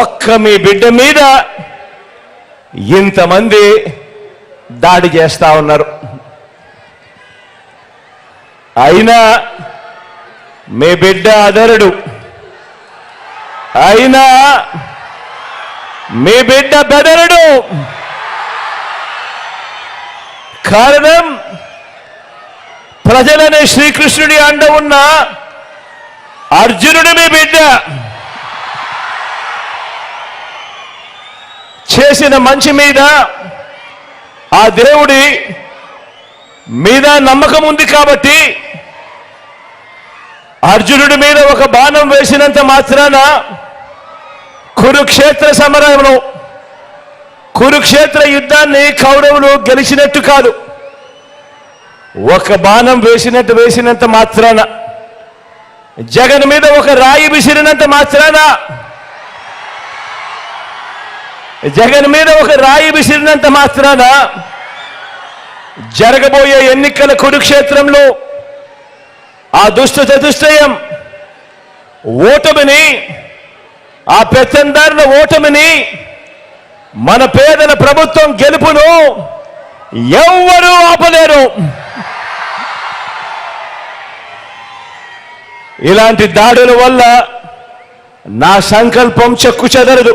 ఒక్క మీ బిడ్డ మీద ఇంతమంది దాడి చేస్తా ఉన్నారు. అయినా మీ బిడ్డ అదరుడు అయినా మీ బిడ్డ బెదరుడు. కారణం ప్రజలనే శ్రీకృష్ణుడి అండ ఉన్న అర్జునుడు మీ బిడ్డ. చేసిన మంచి మీద ఆ దేవుడి మీద నమ్మకం ఉంది కాబట్టి అర్జునుడి మీద ఒక బాణం వేసినంత మాత్రాన కురుక్షేత్ర సమరంలో కురుక్షేత్ర యుద్ధాన్ని కౌరవులు గెలిచినట్టు కాదు. ఒక బాణం వేసినట్టు వేసినంత మాత్రాన జగన్ మీద ఒక రాయి విసిరినంత మాత్రాన జగన్ మీద ఒక రాయి విసిరినంత మాత్రాన జరగబోయే ఎన్నికల కురుక్షేత్రంలో ఆ దుష్ట చతుష్టయం ఓటమిని ఆ పెత్తందారుల ఓటమిని మన పేదల ప్రభుత్వం గెలుపును ఎవ్వరూ ఆపలేరు. ఇలాంటి దాడుల వల్ల నా సంకల్పం చెక్కు చెదరదు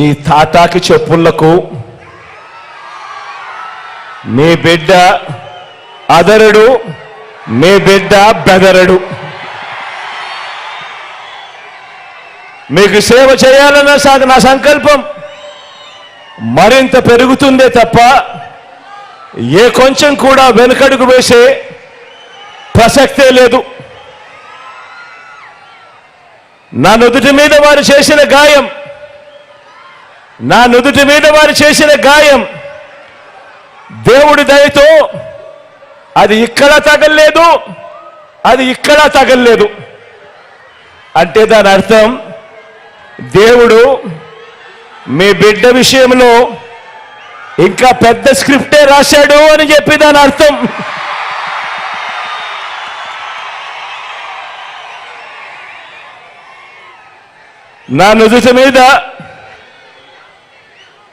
ఈ తాటాకి చెప్పులకు మీ బిడ్డ అదరుడు మీ బిడ్డ బెదరడు. మీకు సేవ చేయాలన్న సాగు నా సంకల్పం మరింత పెరుగుతుందే తప్ప ఏ కొంచెం కూడా వెనుకడుగు వేసే ప్రసక్తే లేదు. నా నుదుటి మీద వారు చేసిన గాయం నా నుదుటి మీద వారు చేసిన గాయం దేవుడి దయతో అది ఇక్కడ తగల్లేదు అది ఇక్కడ తగల్లేదు. అంటే దాని అర్థం దేవుడు మీ బిడ్డ విషయంలో ఇంకా పెద్ద స్క్రిప్టే రాశాడు అని చెప్పి దాని అర్థం. నా నుదుటి మీద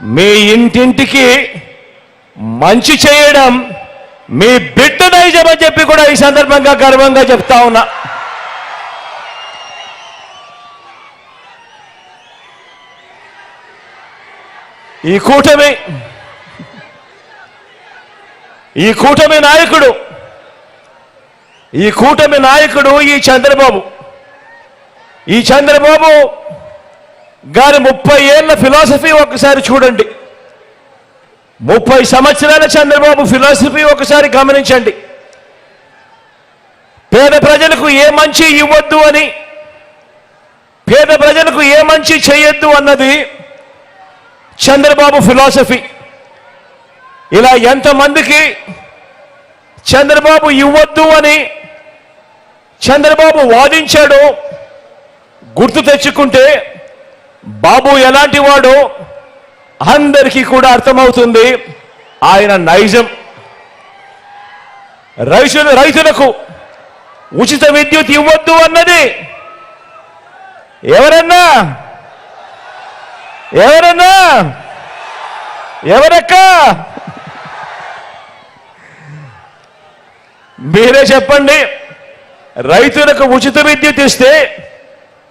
మీ ఇంటింటికి మంచి చేయడం మీ బిడ్డ నైజమని చెప్పి కూడా ఈ సందర్భంగా గర్వంగా చెప్తా ఉన్నా. ఈ కూటమి ఈ కూటమి నాయకుడు ఈ కూటమి నాయకుడు ఈ చంద్రబాబు. ఈ చంద్రబాబు గారి ముప్పై ఏళ్ళ ఫిలాసఫీ ఒకసారి చూడండి. ముప్పై సంవత్సరాల చంద్రబాబు ఫిలాసఫీ ఒకసారి గమనించండి. పేద ప్రజలకు ఏ మంచి ఇవ్వద్దు అని పేద ప్రజలకు ఏ మంచి చేయొద్దు అన్నది చంద్రబాబు ఫిలాసఫీ. ఇలా ఎంతమందికి చంద్రబాబు ఇవ్వద్దు అని చంద్రబాబు వాదించాడో గుర్తు తెచ్చుకుంటే బాబు ఎలాంటి వాడు? అందరికీ కూడా అర్థమవుతుంది ఆయన నైజం. రైతులు రైతులకు ఉచిత విద్యుత్ ఇవ్వద్దు అన్నది. ఎవరన్నా? ఎవరన్నా? ఎవరక్క? మీరే చెప్పండి. రైతులకు ఉచిత విద్యుత్ ఇస్తే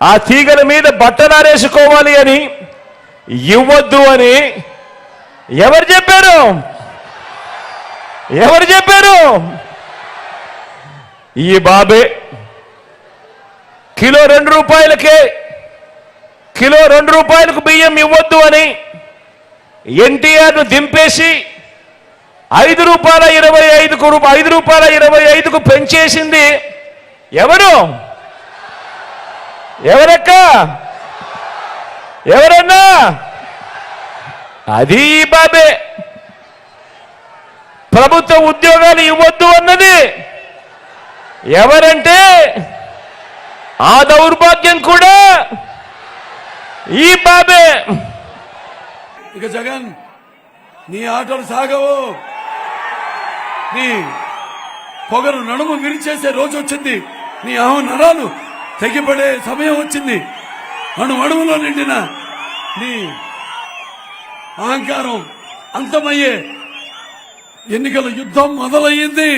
ఆ తీగల మీద బట్టలారేసుకోవాలి అని ఇవ్వద్దు అని ఎవరు చెప్పారు? ఎవరు చెప్పారు? ఈ బాబే కిలో రెండు రూపాయలకే కిలో రెండు రూపాయలకు బియ్యం ఇవ్వద్దు అని ఎన్టీఆర్ను దింపేసి ఐదు రూపాయల ఇరవై ఐదుకు రూప- ఐదు రూపాయల ఇరవై ఐదుకు పెంచేసింది ఎవరు? ఎవరక్క? ఎవరన్నా? అది ఈ బాబే. ప్రభుత్వ ఉద్యోగాలు ఇవ్వద్దు అన్నది. ఎవరంటే? ఆ దౌర్భాగ్యం కూడా ఈ బాబే. ఇక జగన్ నీ ఆటలు సాగవు. నీ పొగరు నడుము విరిచేసే రోజు వచ్చింది. నీ అహం నరాలు తెగిపడే సమయం వచ్చింది. అణు అణువులో నిండిన నీ అహంకారం అంతమయ్యే ఎన్నికల యుద్ధం మొదలయ్యింది.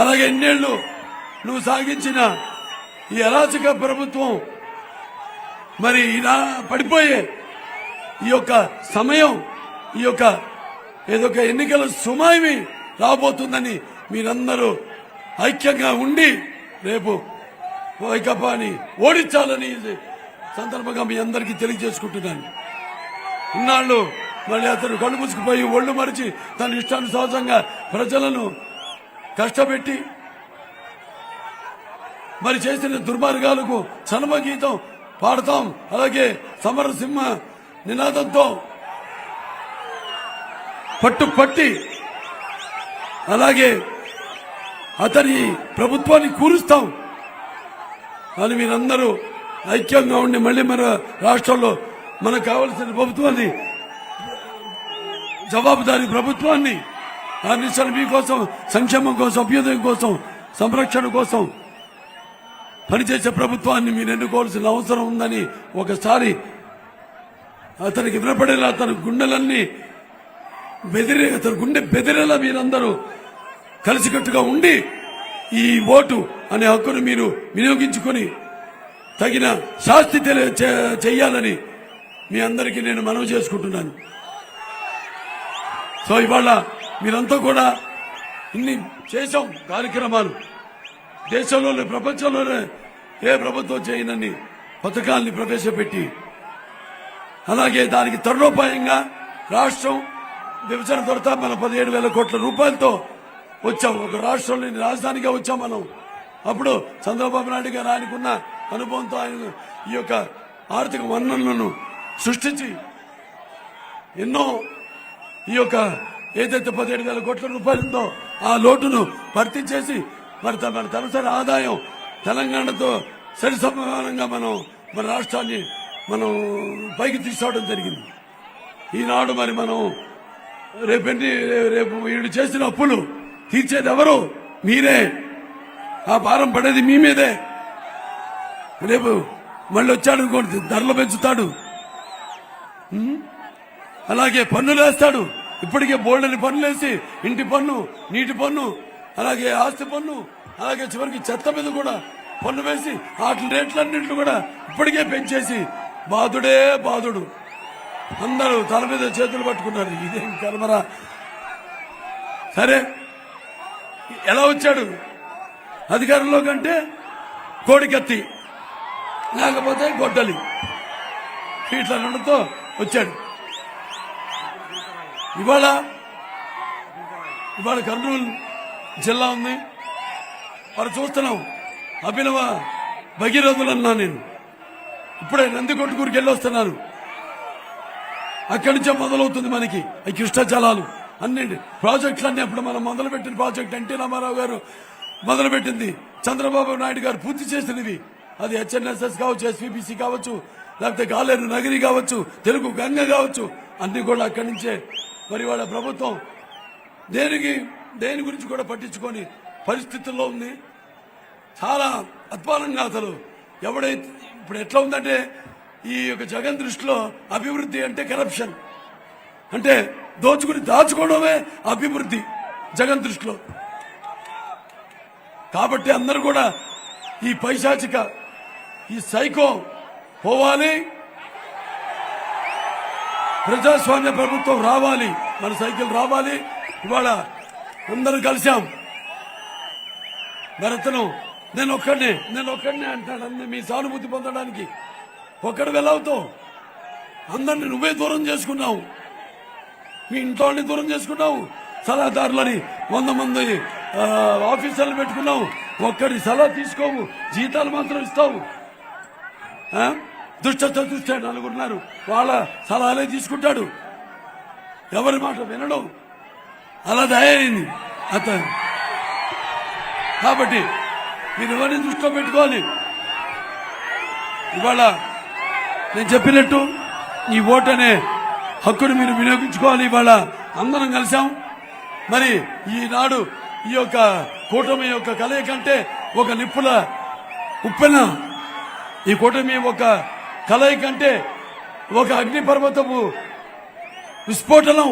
అలాగే ఎన్నేళ్ళు నువ్వు సాగించిన ఈ అరాచక ప్రభుత్వం మరి ఇలా పడిపోయే ఈ యొక్క సమయం ఈ యొక్క ఏదొక ఎన్నికల సుమాయి రాబోతుందని మీరందరూ ఐక్యంగా ఉండి రేపు వైకపాని ఓడించాలని సందర్భంగా మీ అందరికీ తెలియజేసుకుంటున్నాను. ఇన్నాళ్ళు మళ్ళీ అతను కళ్ళు మూసుకుపోయి ఒళ్ళు మరిచి తన ఇష్టానుసారంగా ప్రజలను కష్టపెట్టి మరి చేసిన దుర్మార్గాలకు చనమగీతం పాడతాం. అలాగే సమరసింహ నినాదంతో పట్టు పట్టి అలాగే అతని ప్రభుత్వాన్ని కూరుస్తాం అని మీరందరూ ఐక్యంగా ఉండి మళ్ళీ మన రాష్ట్రంలో మనకు కావలసిన ప్రభుత్వాన్ని జవాబుదారీ ప్రభుత్వాన్ని అందించాలి మీకోసం సంక్షేమం కోసం అభ్యుదయం కోసం సంరక్షణ కోసం పనిచేసే ప్రభుత్వాన్ని మీరు ఎన్నుకోవాల్సిన అవసరం ఉందని ఒకసారి అతనికి వినపడేలా అతని గుండెలన్నీ బెదిరే అతని గుండె బెదిరేలా మీరందరూ కలిసికట్టుగా ఉండి ఈ ఓటు అనే హక్కును మీరు వినియోగించుకొని తగిన శాస్తి చేయాలని చెయ్యాలని మీ అందరికీ నేను మనవి చేసుకుంటున్నాను. సో ఇవాళ మీరంతా కూడా ఇన్ని చేసాం కార్యక్రమాలు. దేశంలోనే ప్రపంచంలోనే ఏ ప్రభుత్వం చేయనని పథకాల్ని ప్రవేశపెట్టి అలాగే దానికి తరుణోపాయంగా రాష్ట్రం విభజన తర్వాత మన పదిహేడు వేల కోట్ల రూపాయలతో వచ్చాం. ఒక రాష్ట్రంలోని రాజధానిగా వచ్చాం మనం. అప్పుడు చంద్రబాబు నాయుడు గారు ఆయనకున్న అనుభవంతో ఆయన ఈ యొక్క ఆర్థిక వనరులను సృష్టించి ఎన్నో ఈ యొక్క ఏదైతే పదిహేడు వేల కోట్ల రూపాయలుందో ఆ లోటును భర్తీ చేసి మరి మన తలసరి ఆదాయం తెలంగాణతో సరి సమానంగా మనం మన రాష్ట్రాన్ని మనం పైకి తీసుకోవడం జరిగింది. ఈనాడు మరి మనం రేపెన్ని రేపు వీళ్ళు చేసిన అప్పులు తీర్చేది ఎవరు మీరే. ఆ భారం పడేది మీ మీదే. రేపు మళ్ళీ వచ్చాడు అనుకోండి ధరలు పెంచుతాడు. అలాగే పన్నులు వేస్తాడు ఇప్పటికే బోల్డని పన్నులు వేసి ఇంటి పన్ను నీటి పన్ను అలాగే ఆస్తి పన్ను అలాగే చివరికి చెత్త మీద కూడా పన్ను వేసి వాటి రేట్లన్నింటిని కూడా ఇప్పటికే పెంచేసి బాధుడే బాధుడు. అందరూ తల మీద చేతులు పట్టుకున్నారు. ఇదేం కర్మరా సరే. ఎలా వచ్చాడు? అధికారంలో కంటే కోడికత్తి లేకపోతే గొడ్డలి. ఇట్లా రెండుతో వచ్చాడు. ఇవాళ ఇవాళ కర్నూలు జిల్లా ఉంది. వారు చూస్తున్నాం. అభినవ భగీరథులు అన్నా నేను. ఇప్పుడే నందికొట్టుకూరికి వెళ్ళొస్తున్నాను. అక్కడి నుంచే మొదలవుతుంది మనకి ఈ కృష్ణ జలాలు అన్ని ప్రాజెక్టులు అన్ని అప్పుడు మనం మొదలుపెట్టిన ప్రాజెక్ట్ ఎన్టీ రామారావు గారు మొదలుపెట్టింది. చంద్రబాబు నాయుడు గారు పూర్తి చేసినవి అది హెచ్ఎన్ఎస్ఎస్ కావచ్చు ఎస్పీబీసీ కావచ్చు లేకపోతే గాలేరు నగరి కావచ్చు తెలుగు గంగ కావచ్చు అన్ని కూడా అక్కడి నుంచే. మరి వాళ్ళ ప్రభుత్వం దేనికి దేని గురించి కూడా పట్టించుకొని పరిస్థితుల్లో ఉంది. చాలా అద్భుతంగా అసలు ఎవడైతే ఇప్పుడు ఎట్లా ఉందంటే ఈ యొక్క జగన్ దృష్టిలో అభివృద్ధి అంటే కరప్షన్ అంటే దోచుకుని దాచుకోవడమే అభివృద్ధి జగన్ దృష్టిలో. కాబట్టి అందరూ కూడా ఈ పైశాచిక ఈ సైకో పోవాలి. ప్రజాస్వామ్య ప్రభుత్వం రావాలి మన సైకిల్ రావాలి. ఇవాళ అందరం కలిశాం. భరతను నేను ఒక్కడినే నేను ఒక్కడినే అంటాడు అన్ని మీ సానుభూతి పొందడానికి. ఒక్కడు వెళ్ళవుతావు అందరిని నువ్వే దూరం చేసుకున్నావు. మీ ఇంట్లో దూరం చేసుకున్నావు. సలహాదారులని వంద మంది ఆఫీసర్లు పెట్టుకున్నావు. ఒక్కడి సలహా తీసుకోవు. జీతాలు మాత్రం ఇస్తావు. ఆ? దుష్ట చతుష్ట నలుగురున్నారు వాళ్ళ సలహాలే తీసుకుంటాడు. ఎవరి మాట వినడం? అలా తయారైంది. అత కాబట్టి మీరు ఎవరిని దృష్టిలో పెట్టుకోవాలి? ఇవాళ నేను చెప్పినట్టు ఈ ఓటు అనే హక్కును మీరు వినియోగించుకోవాలి ఇవాళ అందరం కలిసాం మరి ఈనాడు ఈ యొక్క కూటమి యొక్క కలయిక అంటే ఒక నిప్పుల ఉప్పెన. ఈ కూటమి ఒక కలయిక అంటే ఒక అగ్నిపర్వతపు విస్ఫోటనం